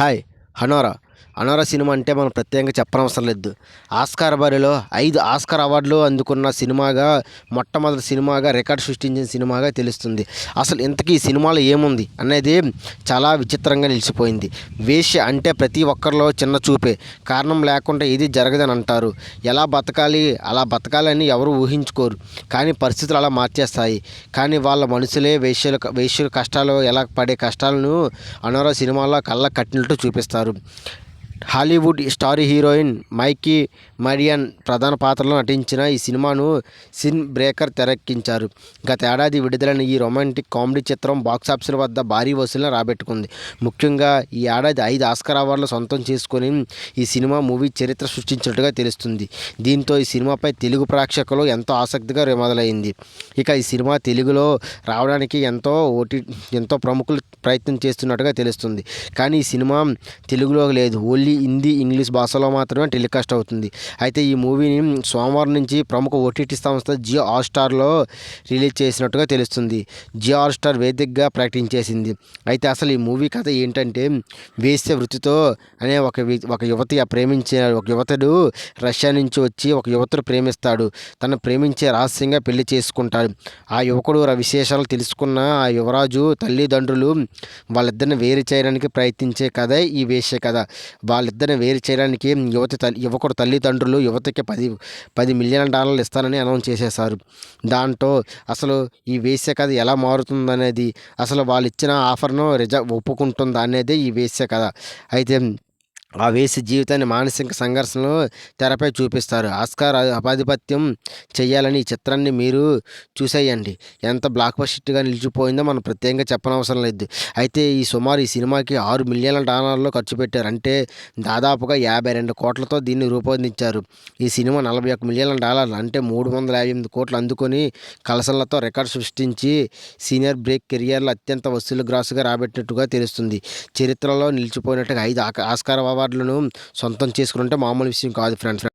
Hi ஹனோரா. హనోరా cinema అంటే మనం ప్రత్యేకంగా చెప్పనవసరం లేదు. ఆస్కార్ బరిలో ఐదు ఆస్కార్ అవార్డులు అందుకున్న సినిమాగా మొట్టమొదటి సినిమాగా రికార్డు సృష్టించిన సినిమాగా తెలుస్తుంది. అసలు ఇంతకీ ఈ సినిమాలో ఏముంది అనేది చాలా విచిత్రంగా నిలిచిపోయింది. వేశ్య అంటే ప్రతి ఒక్కరిలో చిన్న చూపే కారణం లేకుండా ఇది జరగదని అంటారు. ఎలా బతకాలి అలా బతకాలని ఎవరు ఊహించుకోరు. కానీ పరిస్థితులు అలా మార్చేస్తాయి. కానీ వాళ్ళ మనుషులే వేశ్యలు వేశ్యుల కష్టాలు ఎలా పడే కష్టాలను అనోరా సినిమాలో కళ్ళ కట్టినట్టు చూపిస్తారు. హాలీవుడ్ స్టార్ హీరోయిన్ మైకీ మరియన్ ప్రధాన పాత్రలో నటించిన ఈ సినిమాను సిన్ బ్రేకర్ తెరకెక్కించారు. గత ఏడాది విడుదలైన ఈ రొమాంటిక్ కామెడీ చిత్రం బాక్సాఫీసుల వద్ద భారీ వసూలు రాబెట్టుకుంది. ముఖ్యంగా ఈ ఏడాది ఐదు ఆస్కర్ అవార్డులు సొంతం చేసుకుని ఈ సినిమా మూవీ చరిత్ర సృష్టించినట్టుగా తెలుస్తుంది. దీంతో ఈ సినిమాపై తెలుగు ప్రేక్షకులు ఎంతో ఆసక్తిగా మొదలైంది ఇక ఈ సినిమా తెలుగులో రావడానికి ఎంతో ఓటీ ఎంతో ప్రముఖులు ప్రయత్నం చేస్తున్నట్టుగా తెలుస్తుంది. కానీ ఈ సినిమా తెలుగులో లేదు. ఓన్లీ హిందీ ఇంగ్లీష్ భాషలో మాత్రమే టెలికాస్ట్ అవుతుంది. అయితే ఈ మూవీని సోమవారం నుంచి ప్రముఖ ఓటీటీ సంస్థ జియో హాట్స్టార్లో రిలీజ్ చేసినట్టుగా తెలుస్తుంది. జియో హాట్స్టార్ వేదికగా ప్రకటించేసింది. అయితే అసలు ఈ మూవీ కథ ఏంటంటే వేశ్య వృత్తితో అనే ఒక ఒక యువతి ఆ ప్రేమించే ఒక యువతుడు రష్యా నుంచి వచ్చి ఒక యువతుడు ప్రేమిస్తాడు. తను ప్రేమించే రహస్యంగా పెళ్ళి చేసుకుంటాడు. ఆ యువకుడు విశేషాలు తెలుసుకున్న ఆ యువరాజు తల్లిదండ్రులు వాళ్ళిద్దరిని వేరు చేయడానికి ప్రయత్నించే కథ ఈ వేశ్య కథ. వాళ్ళిద్దరిని వేరు చేయడానికి యువతి తల్లి యువకుడు తల్లిదండ్రులు యువతకి పది పది మిలియన్ డాలర్లు ఇస్తానని అనౌన్స్ చేసేశారు. దాంతో అసలు ఈ వేశ్య కథ ఎలా మారుతుందనేది అసలు వాళ్ళు ఇచ్చిన ఆఫర్ను రిజ ఒప్పుకుంటుందా అనేది ఈ వేశ్య కథ అయితే ఆ వేసి జీవితాన్ని మానసిక సంఘర్షణలో తెరపై చూపిస్తారు. ఆస్కార్ అపాధిపత్యం చేయాలని ఈ చిత్రాన్ని మీరు చూసేయండి. ఎంత బ్లాక్ బస్టర్గా నిలిచిపోయిందో మనం ప్రత్యేకంగా చెప్పనవసరం లేదు. అయితే ఈ సుమారు ఈ సినిమాకి ఆరు మిలియన్ల డాలర్లు ఖర్చు పెట్టారు. అంటే దాదాపుగా యాభై రెండు కోట్లతో దీన్ని రూపొందించారు. ఈ సినిమా నలభై ఒక్క మిలియన్ల డాలర్లు అంటే మూడు వందల యాభై ఎనిమిది కోట్లు అందుకొని కలసలతో రికార్డు సృష్టించి సీనియర్ బ్రేక్ కెరియర్లో అత్యంత వసూలు గ్రాసుగా రాబట్టినట్టుగా తెలుస్తుంది. చరిత్రలో నిలిచిపోయినట్టుగా ఐదు ఆస్కార్ అవార్డులను సొంతం చేసుకుంటే మామూలు విషయం కాదు ఫ్రెండ్స్